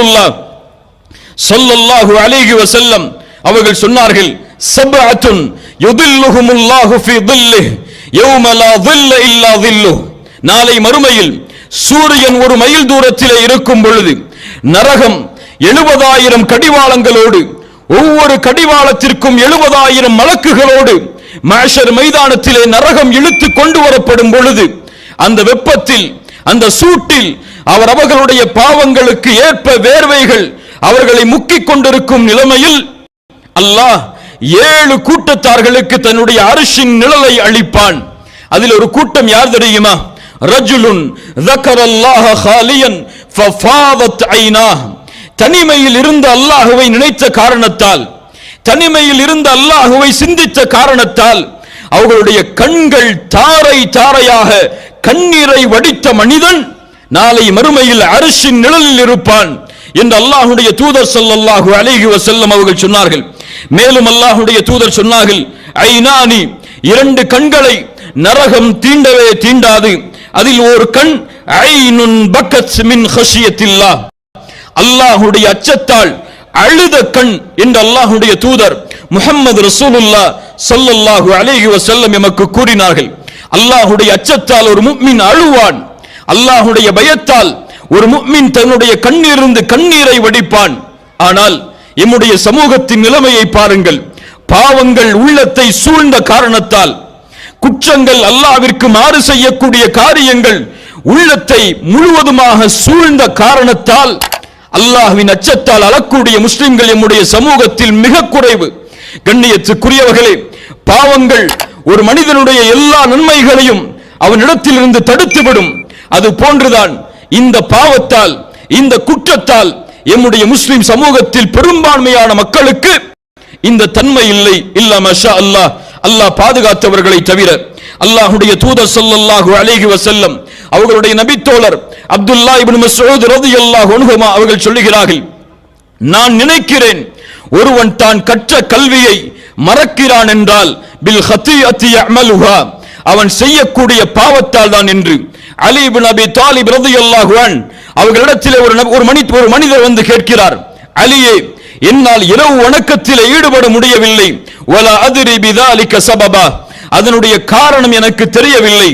ரசூலுல்லா சொல்லல்லாஹு அலைஹி வசல்லம் அவர்கள் சொன்னார்கள் சபஅத்துன் யுதில்லுஹுமுல்லாஹு ஃபி தில்லிஹ் யௌம லா தில்ல இல்லா தில்லு. நாளை மறுமையில் சூரியன் ஒரு மைல் தூரத்திலே இருக்கும் பொழுது நரகம் எழுபதாயிரம் கடிவாளங்களோடு ஒவ்வொரு கடிவாளத்திற்கும் எழுபதாயிரம் மலக்குகளோடு மேஷர் மைதானத்திலே நரகம் இழுத்து கொண்டு வரப்படும் பொழுது அந்த வெப்பத்தில் அந்த சூட்டில் அவர் அவர்களுடைய பாவங்களுக்கு ஏற்ப வேர்வைகள் அவர்களை முக்கிக் கொண்டிருக்கும் நிலைமையில் அல்லாஹ் ஏழு கூட்டத்தார்களுக்கு தன்னுடைய அரிசின் நிழலை அளிப்பான் அதில் ஒரு கூட்டம் யார் தெரியுமா ரஜுலுன் ذكرالله خاليا ففاضت عيناه தனிமையில் இருந்த அல்லாஹுவை நினைத்த காரணத்தால் தனிமையில் இருந்த அல்லாஹுவை சிந்தித்த காரணத்தால் அவர்களுடைய கண்கள் தாரை தாரையாக கண்ணீரை வடித்த மனிதன் நாளை மறுமையில் அரிசின் நிழலில் இருப்பான் என்று அல்லாஹுடைய தூதர் ஸல்லல்லாஹு அலைஹி வசல்லம் அவர்கள் சொன்னார்கள். மேலும் அல்லாஹுடைய தூதர் சொன்னார்கள் ஐநானி இரண்டு கண்களை நரகம் தீண்டவே தீண்டாது. அதில் ஒரு கண் ஐனுன் பக்கத் மின் ஹஷியத்தில்லா. அல்லாஹுடைய அச்சத்தால் அழுத கண் என்று அல்லாஹுடைய தூதர் முஹம்மது ரசூலுல்லா சொல்லல்லாஹு அலைஹி வசல்லம் எமக்கு கூறினார்கள். அல்லாஹுடைய அச்சத்தால் ஒரு முக்மின் அழுவான். அல்லாஹுடைய பயத்தால் ஒரு முக்மின் தன்னுடைய கண்ணிலிருந்து கண்ணீரை வடிப்பான். ஆனால் எம்முடைய சமூகத்தின் நிலைமையை பாருங்கள். பாவங்கள் உள்ளத்தை சூழ்ந்த காரணத்தால் குற்றங்கள் அல்லாவிற்கு மாறு செய்யக்கூடிய காரியங்கள் உள்ளத்தை முழுவதுமாக சூழ்ந்த காரணத்தால் அல்லாஹ்வின் அச்சத்தால் அழக்கூடிய முஸ்லிம்கள் எம்முடைய சமூகத்தில் மிக குறைவு. கண்ணியத்துக்குரியவர்களே பாவங்கள் ஒரு மனிதனுடைய எல்லா நன்மைகளையும் அவனிடத்திலிருந்து தடுத்துவிடும். அது போன்றுதான் இந்த பாவத்தால் இந்த குற்றத்தால் எம்முடைய முஸ்லிம் சமூகத்தில் பெரும்பான்மையான மக்களுக்கு இந்த தன்மை இல்லை. இல்ல மஷா அல்லாஹ். அல்லாஹ் பாதுகாத்தவர்களை தவிர அல்லாஹுடைய தூதர் சொல்லல்லாஹு அலைஹி வசல்லம் அவர்களுடைய நபித்தோழர் அப்துல்லா இப்னு ரதி அல்லாஹ் ஒனுகுமா அவர்கள் சொல்லுகிறார்கள் நான் நினைக்கிறேன் ஒருவன் தான் கற்ற கல்வியை மறக்கிறான் என்றால் பில் ஹத்தியத்தி யஅமலுஹா. அவன் செய்யக்கூடிய பாவத்தால் தான் என்று. அலி இப்னு அபி தாலிப் ரலியல்லாஹு அவர்களிடத்தில் ஒரு ஒரு மனி ஒரு மனிதர் வந்து கேட்கிறார். அலியே என்னால் இரவு வணக்கத்தில் ஈடுபட முடியவில்லை. ஒல அதிரி பிதாலிக்க சபபா. அதனுடைய காரணம் எனக்கு தெரியவில்லை.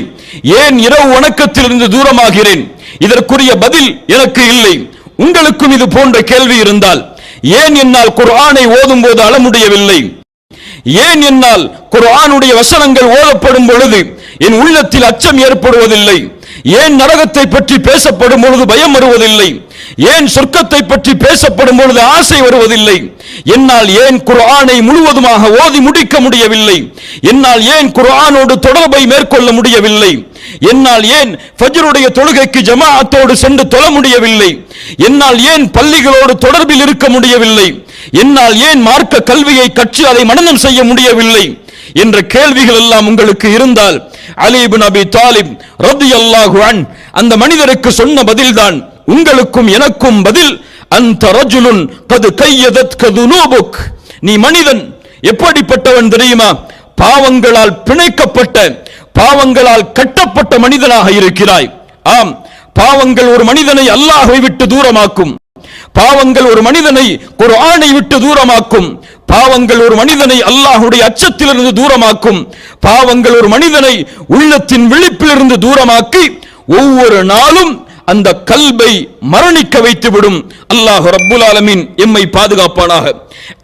ஏன் இரவு வணக்கத்திலிருந்து தூரமாகிறேன்? இதற்குரிய பதில் எனக்கு இல்லை. உங்களுக்கும் இது போன்ற கேள்வி இருந்தால் ஏன் என்னால் குர்ஆனை ஓதும் போது அழ முடியவில்லை? ஏன் என்னால் குர்ஆனுடைய வசனங்கள் ஓதப்படும் பொழுது என் உள்ளத்தில் அச்சம் ஏற்படுவதில்லை. ஏன் நரகத்தை பற்றி பேசப்படும் பொழுது பயம் வருவதில்லை. ஏன் சொர்க்கத்தை பற்றி பேசப்படும் பொழுது ஆசை வருவதில்லை. என்னால் ஏன் குர்ஆனை முழுவதுமாக ஓதி முடிக்க முடியவில்லை. என்னால் ஏன் குர்ஆனோடு தொடர்பை மேற்கொள்ள முடியவில்லை. என்னால் ஏன் ஃபஜ்ருடைய தொழுகைக்கு ஜமாஅத்தோடு சென்று தொழ முடியவில்லை. என்னால் ஏன் பள்ளிகளோடு தொடர்பில் இருக்க முடியவில்லை. என்னால் ஏன் மார்க்க கல்வியை கற்று அதை மனநம் செய்ய முடியவில்லை. என்ற கேள்விகள் எல்லாம் உங்களுக்கு இருந்தால் அலிபு நபி அபி தாலிப் ரலியல்லாஹு அல்லாஹுவான் அந்த மனிதருக்கு சொன்ன பதில்தான் உங்களுக்கும் எனக்கும் பதில் அந்த ரஜுலுன் கது கையதத் கதுனூபுக் நீ மனிதன் எப்படிப்பட்டவன் தெரியுமா? பாவங்களால் பிணைக்கப்பட்ட பாவங்களால் கட்டப்பட்ட மனிதனாக இருக்கிறாய். ஆம் பாவங்கள் ஒரு மனிதனை அல்லாஹை விட்டு தூரமாக்கும். பாவங்கள் ஒரு மனிதனை ஒரு ஆணை விட்டு தூரமாக்கும். பாவங்கள் ஒரு மனிதனை அல்லாஹுடைய அச்சத்திலிருந்து தூரமாக்கும். பாவங்கள் ஒரு மனிதனை உள்ளத்தின் விழிப்பிலிருந்து தூரமாக்கி ஒவ்வொரு நாளும் அந்த கல்பை மரணிக்க வைத்துவிடும். அல்லாஹ் ரப்புல் ஆலமீன் எம்மை பாதுகாப்பானாக.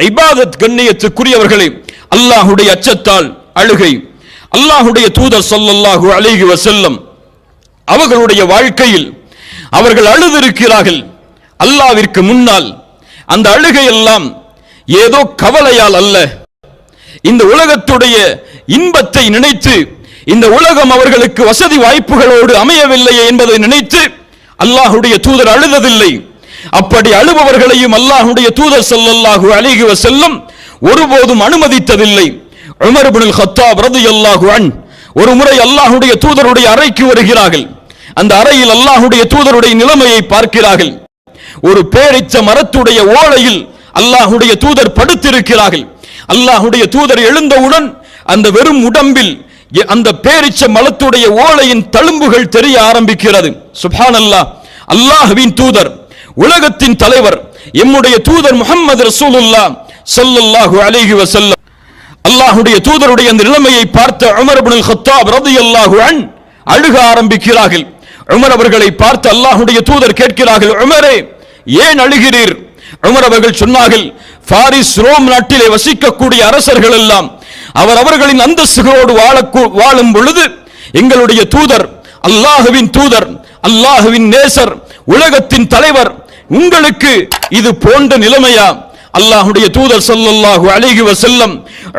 இபாதத் கண்ணியத்துக்குரியவர்களே அல்லாஹுடைய அச்சத்தால் அழுகை. அல்லாஹுடைய தூதர் சொல்லல்லாஹு அழகி வசல்லம் அவர்களுடைய வாழ்க்கையில் அவர்கள் அழுதிருக்கிறார்கள். அல்லாவிற்கு முன்னால் அந்த அழுகை எல்லாம் ஏதோ கவலையால் அல்ல. இந்த உலகத்துடைய இன்பத்தை நினைத்து இந்த உலகம் அவர்களுக்கு வசதி வாய்ப்புகளோடு அமையவில்லையே என்பதை நினைத்து அல்லாஹுடைய தூதர் அழுததில்லை. அப்படி அழுபவர்களையும் அல்லாஹுடைய தூதர் செல்லல்லாஹு அழகுவ செல்லும் ஒருபோதும் அனுமதித்ததில்லை. உமர் ஹத்தாப் ரது அல்லாஹு அன் ஒரு முறை அல்லாஹுடைய தூதருடைய அறைக்கு வருகிறார்கள். அந்த அறையில் அல்லாஹுடைய தூதருடைய நிலைமையை பார்க்கிறார்கள். ஒரு பேரிச்ச மரத்துடைய ஓலையில் அல்லாஹுடைய தூதர் படுத்திருக்கிறார்கள். அல்லாஹுடைய தூதர் எழுந்தவுடன் அந்த வெறும் உடம்பில் அந்த பேரிச்ச மலத்துடைய ஓலையின் தழும்புகள் தெரிய ஆரம்பிக்கிறது. சுபான் அல்லாஹ் அல்லாஹ்வின் தூதர் உலகத்தின் தலைவர் எம்முடைய தூதர் முகமது ரசூலுல்லா ஸல்லல்லாஹு அலிஹி வசல்லம் அல்லாஹுடைய தூதருடைய அந்த நிலைமையை பார்த்த உமர் ஹத்தாப் ரதி அல்லாஹு அன் அழுக ஆரம்பிக்கிறார்கள். உமர் அவர்களை பார்த்து அல்லாஹுடைய தூதர் கேட்கிறார்கள் உமரே ஏன் அழுகிறீர்? உமர் அவர்கள் சொன்னார்கள் பாரிஸ் ரோம் நாட்டிலே வசிக்கக்கூடிய அரசர்கள் எல்லாம் அவர் அவர்களின் அந்தஸ்துகளோடு வாழ வாழும் பொழுது எங்களுடைய தூதர் அல்லாஹுவின் தூதர் அல்லாஹுவின் நேசர் உலகத்தின் தலைவர் உங்களுக்கு இது போன்ற நிலைமையா? அல்லாஹுடைய தூதர் சல்லல்லாஹு அழகி செல்லம்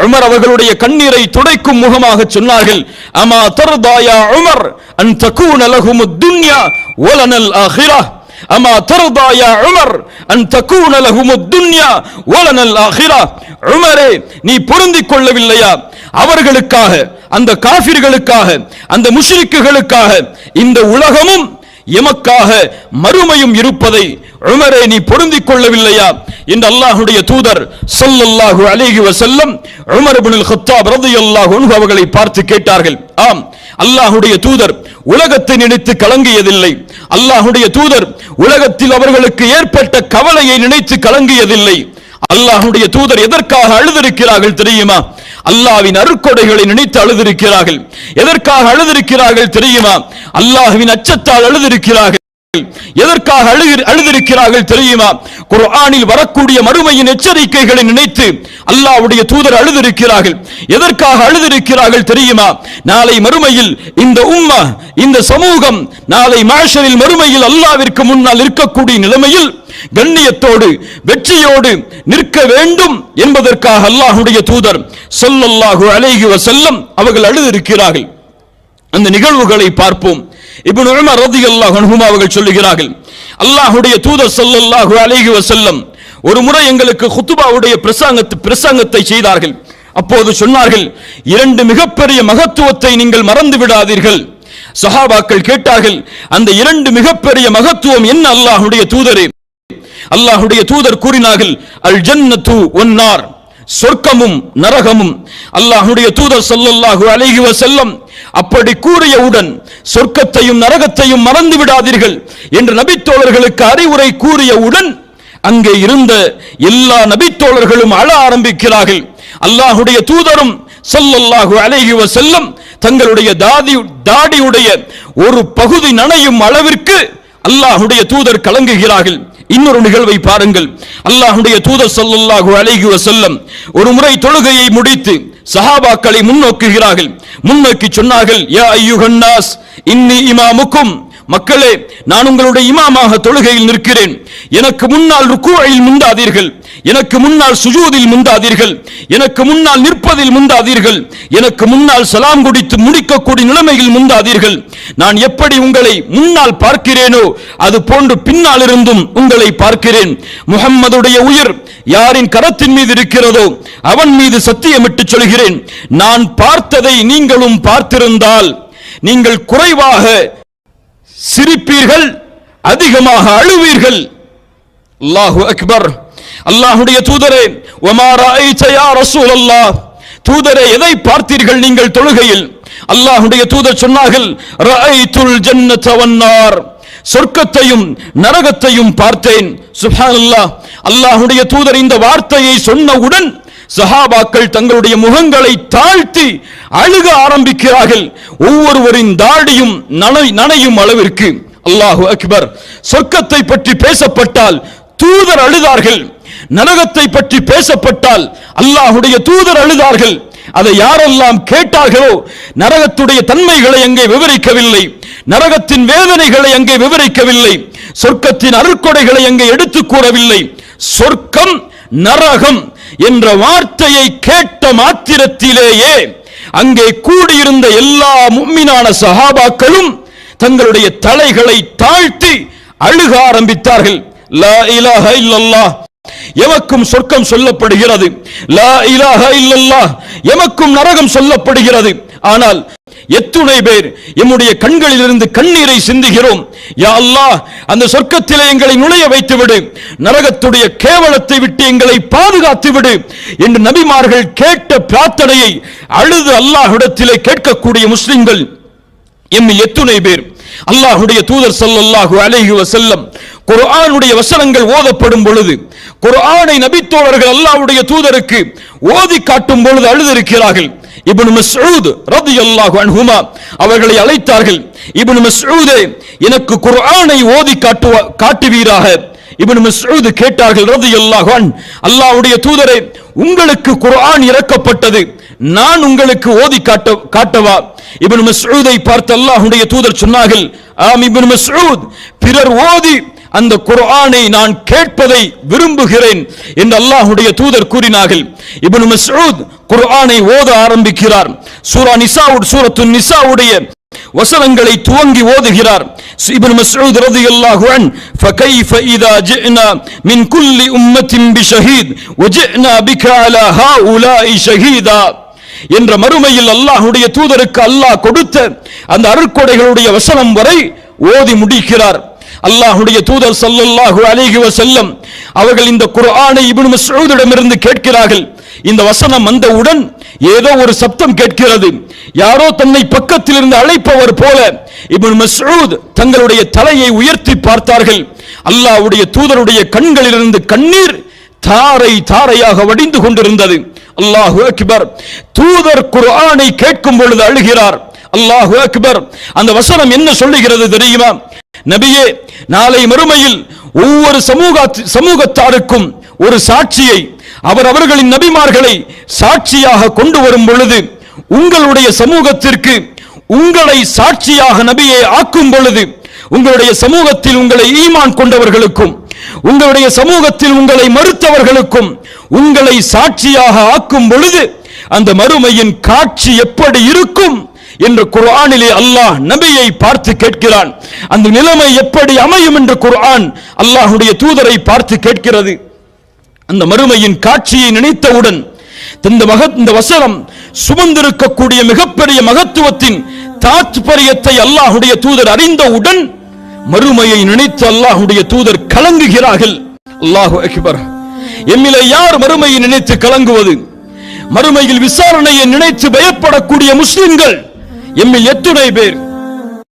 உமர் அவர்களுடைய கண்ணீரை துடைக்கும் முகமாக சொன்னார்கள் அமா தர்தாயா உமர் அன் தகூன லஹுமு துன்யா ஒலனல் ஆஹிரா? அம்மா தருதாயா உமர் அன் தக்கூன லஹுமு துன்யா ஓலனல் ஆஹிரா உமரே நீ பொருந்திக் கொள்ளவில்லையா? அவர்களுக்காக அந்த காஃபிர்களுக்காக அந்த முஷ்ரிக்குகளுக்காக இந்த உலகமும் எமக்காக மறுமையும் இருப்பதை உமரே நீ பொருந்திக் கொள்ளவில்லையா? என்று அல்லாஹுடைய தூதர் சொல்லல்லாஹு அலைஹி வசல்லம் உமர் இப்னுல் கத்தாப் ரலியல்லாஹு அன்ஹு அவர்களை பார்த்து கேட்டார்கள். ஆம் அல்லாஹுடைய தூதர் உலகத்தை நினைத்து கலங்கியதில்லை. அல்லாஹுடைய தூதர் உலகத்தில் அவர்களுக்கு ஏற்பட்ட கவலையை நினைத்து கலங்கியதில்லை. அல்லாஹுடைய தூதர் எதற்காக அழுதிருக்கிறார்கள் தெரியுமா? அல்லாவின் அருக்கொடைகளை நினைத்து அழுதிருக்கிறார்கள். எதற்காக அழுதிருக்கிறார்கள் தெரியுமா? அல்லாஹுவின் அச்சத்தால் அழுதிருக்கிறார்கள். எதற்காக அழுதிருக்கிறார்கள் தெரியுமா? குர்ஆனில் வரக்கூடிய மறுமையின் எச்சரிக்கைகளை நினைத்து அல்லாவுடைய தூதர் அழுதிருக்கிறார்கள். எதற்காக அழுதிருக்கிறார்கள் தெரியுமா? நாளை மறுமையில் இந்த உம்மா இந்த சமூகம் நாளை மாஷரில் மறுமையில் அல்லாவிற்கு முன்னால் இருக்கக்கூடிய நிலைமையில் கண்ணியத்தோடு வெற்றியோடு நிற்க வேண்டும் என்பதற்காக அல்லாஹுடைய தூதர் சொல்லல்லாஹு அலைஹி செல்லம் அவர்கள் அழுதிருக்கிறார்கள். அந்த நிகழ்வுகளை பார்ப்போம். இப்னு உமர் ரலியல்லாஹு அன்ஹுமா அவர்கள் சொல்லுகிறார்கள் அல்லாஹ்வுடைய தூதர் ஸல்லல்லாஹு அலைஹி வஸல்லம் ஒரு முறை எங்களுக்கு ஹுத்துபாவுடைய பிரசங்கத்து பிரசங்கத்தை செய்தார்கள். அப்போது சொன்னார்கள் இரண்டு மிகப்பெரிய மகத்துவத்தை நீங்கள் மறந்து விடாதீர்கள். சஹாபாக்கள் கேட்டார்கள் அந்த இரண்டு மிகப்பெரிய மகத்துவம் என்ன அல்லாஹுடைய தூதரே? அல்லாஹுடைய தூதர் கூறினார்கள் அல் ஜன்னத்து ஒன்னார் சொர்க்கமும் நரகமும். அல்லாஹுடைய தூதர் சொல்லல்லாஹு அழகிவ செல்லம் அப்படி கூறியவுடன் சொர்க்கத்தையும் நரகத்தையும் மறந்து விடாதீர்கள் என்று நபித்தோழர்களுக்கு அறிவுரை கூறியவுடன் அங்கே இருந்த எல்லா நபித்தோழர்களும் அழ ஆரம்பிக்கிறார்கள். அல்லாஹுடைய தூதரும் சொல்லல்லாஹு அழகிவ செல்லம் தங்களுடைய தாதி தாடியுடைய ஒரு பகுதி நனையும் அளவிற்கு அல்லாஹுடைய தூதர் கலங்குகிறார்கள். இன்னொரு நிகழ்வை பாருங்கள். அல்லாஹுடைய தூதர் ஸல்லல்லாஹு அலைஹி வஸல்லம் ஒரு முறை தொழுகையை முடித்து சஹாபாக்களை முன்னோக்குகிறார்கள். முன்னோக்கி சொன்னார்கள் யா ஐயுகன்னாஸ் இன்னி இமாமுக்கும் மக்களே நான் உங்களுடைய இமாமாக தொழுகையில் நிற்கிறேன். எனக்கு முன்னால் ருக்குவையில் முந்தாதீர்கள். எனக்கு முன்னால் சுஜூதில் முந்தாதீர்கள். எனக்கு முன்னால் நிற்பதில் முந்தாதீர்கள். எனக்கு முன்னால் சலாம் குடித்து முடிக்கக்கூடிய நிலைமையில் முந்தாதீர்கள். நான் எப்படி உங்களை முன்னால் பார்க்கிறேனோ அது போன்று பின்னால் இருந்தும் உங்களை பார்க்கிறேன். முகம்மதுடைய உயிர் யாரின் கரத்தின் மீது இருக்கிறதோ அவன் மீது சத்தியமிட்டு சொல்கிறேன். நான் பார்த்ததை நீங்களும் பார்த்திருந்தால் நீங்கள் குறைவாக சிரிப்பீர்கள் அதிகமாக அழுவீர்கள். அல்லாஹு அக்பர். அல்லாஹுடைய தூதரே ஒமா ரஅய்த யா தூதரே எதை பார்த்தீர்கள் நீங்கள் தொழுகையில்? அல்லாஹுடைய தூதர் சொன்னார்கள் ரஅய்துல் ஜன்னத வன்னார் சொர்க்கத்தையும் நரகத்தையும் பார்த்தேன். சுப்ஹானல்லாஹ். அல்லாஹுடைய தூதர் இந்த வார்த்தையை சொன்னவுடன் சஹாபாக்கள் தங்களுடைய முகங்களை தாழ்த்தி அழுக ஆரம்பிக்கிறார்கள். ஒவ்வொருவரின் தாடியும் நனை நனையும் அளவிற்கு. அல்லாஹு அக்பர் சொர்க்கத்தை பற்றி பேசப்பட்டால் தூதர் அழுதார்கள். நரகத்தை பற்றி பேசப்பட்டால் அல்லாஹுடைய தூதர் அழுதார்கள். அதை யாரெல்லாம் கேட்டார்களோ நரகத்துடைய தன்மைகளை அங்கே விவரிக்கவில்லை. நரகத்தின் வேதனைகளை அங்கே விவரிக்கவில்லை. சொர்க்கத்தின் அருட்கொடைகளை அங்கே எடுத்துக் கூறவில்லை. சொர்க்கம் நரகம். என்ற வார்த்தையை கேட்ட மாத்திரத்திலேயே அங்கே கூடியிருந்த எல்லா மும்மினான சஹாபாக்களும் தங்களுடைய தலைகளை தாழ்த்தி அழுக ஆரம்பித்தார்கள். லா இலாஹ இல்லல்லாஹ். எமக்கும் சொர்க்கம் சொல்லப்படுகிறது. லா இலாஹ இல்லல்லாஹ். எமக்கும் நரகம் சொல்லப்படுகிறது. ஆனால் எத்துணை பேர் எம்முடைய கண்களிலிருந்து கண்ணீரை சிந்துகிறோம். யா அல்லாஹ் அந்த சொர்க்கத்திலே எங்களை நுழைய வைத்து விடு நரகத்துடைய கேவலத்தை விட்டு எங்களை பாதுகாத்து விடு என்று நபிமார்கள் கேட்ட பிரார்த்தனையை அழுது அல்லாஹ்விடத்திலே கேட்கக்கூடிய முஸ்லிம்கள் எம் எத்துணை பேர். அல்லாஹுடைய தூதர் ஸல்லல்லாஹு அலைஹி வசல்லம் குர்ஆனுடைய வசனங்கள் ஓதப்படும் பொழுது குர்ஆனை நபித்தோழர்கள் அல்லாஹ்வுடைய தூதருக்கு ஓதி காட்டும் பொழுது அழுதிருக்கிறார்கள். இப்னு மஸ்ஊத் ரலியல்லாஹு அன்ஹுமா அவர்களை அழைத்தார்கள். இப்னு மஸ்ஊதே எனக்கு குர்ஆனை ஓதி காட்டுவ காட்டுவீராக. இப்னு மஸ்ஊத் கேட்டார்கள் ரலியல்லாஹு அன் அல்லாஹ்வுடைய தூதரே உங்களுக்கு குர்ஆன் இறக்கப்பட்டது. நான் உங்களுக்கு ஓதி காட்ட காட்டவா? இபின் மசூதை பார்த்து அல்லாஹுடைய தூதர் சொன்னார்கள் ஆம் இபின் மசூத் பிறர் ஓதி அந்த குர்ஆனை நான் கேட்பதை விரும்புகிறேன் என்று அல்லாஹுடைய தூதர் கூறினார்கள். இபின் மசூத் குர்ஆனை ஓத ஆரம்பிக்கிறார். சூரா நிசாவுட் சூரத்து நிசாவுடைய வசனங்களை துவங்கி ஓதுகிறார். இப்னு ரதி ரலியல்லாஹு அன் ஃபகைஃப இதா ஜினா மின் குல்லி உம்மத்தின் பிஷஹீத் வஜினா பிக அலா ஹாஉலாஇ ஷஹீதா. என்ற மறுமையில் அல்லாஹ்வுடைய தூதருக்கு அல்லாஹ் கொடுத்த அந்த அருட்கொடைகளுடைய வசனம் வரை ஓதி முடிக்கிறார். அல்லாஹ்வுடைய தூதர் சல்லல்லாஹு அலிஹி வசல்லம் அவர்கள் இந்த குர்ஆனை இப்னு மஸ்ஊதிடமிருந்து கேட்கிறார்கள். இந்த வசனம் வந்தவுடன் ஏதோ ஒரு சப்தம் கேட்கிறது. யாரோ தன்னை பக்கத்தில் இருந்து அழைப்பவர் போல இப்னு மஸ்ஊத் தங்களுடைய தலையை உயர்த்தி பார்த்தார்கள். அல்லாஹ்வுடைய தூதருடைய கண்களிலிருந்து கண்ணீர் தாரை தாரையாக வடிந்து கொண்டிருந்தது. அல்லாஹு அக்பர். தூதர் குர்ஆனை கேட்கும் பொழுது அழுகிறார். அல்லாஹு அக்பர். அந்த வசனம் என்ன சொல்லுகிறது தெரியுமா? நபியே நாளை மறுமையில் ஒவ்வொரு சமூக சமூகத்தாருக்கும் ஒரு சாட்சியை அவர் அவர்களின் நபிமார்களை சாட்சியாக கொண்டு வரும் பொழுது உங்களுடைய சமூகத்திற்கு உங்களை சாட்சியாக நபியை ஆக்கும் பொழுது உங்களுடைய சமூகத்தில் உங்களை ஈமான் கொண்டவர்களுக்கும் உங்களுடைய சமூகத்தில் உங்களை மறுத்தவர்களுக்கும் உங்களை சாட்சியாக ஆக்கும் பொழுது அந்த மறுமையின் காட்சி எப்படி இருக்கும் என்று குர்ஆனிலே அல்லாஹ் நபியை பார்த்து கேட்கிறான். அந்த நிலைமை எப்படி அமையும் என்று குர்ஆன் அல்லாஹ்வுடைய தூதரை பார்த்து கேட்கிறது. அந்த மறுமையின் காட்சியை நினைத்தவுடன் இந்த மக இந்த வசனம் சுமந்திருக்கக்கூடிய மிகப்பெரிய மகத்துவத்தின் தாத்பரியத்தை அல்லாஹ்வுடைய தூதர் அறிந்தவுடன் மறுமையை நினைத்து அல்லாஹுடைய தூதர் கலங்குகிறார்கள். அல்லாஹு அக்பர். எம்மில யார் மறுமையை நினைத்து கலங்குவது? மறுமையில் விசாரணையை நினைத்து பயப்படக்கூடிய முஸ்லிம்கள் எம்மில் எத்துணை பேர்?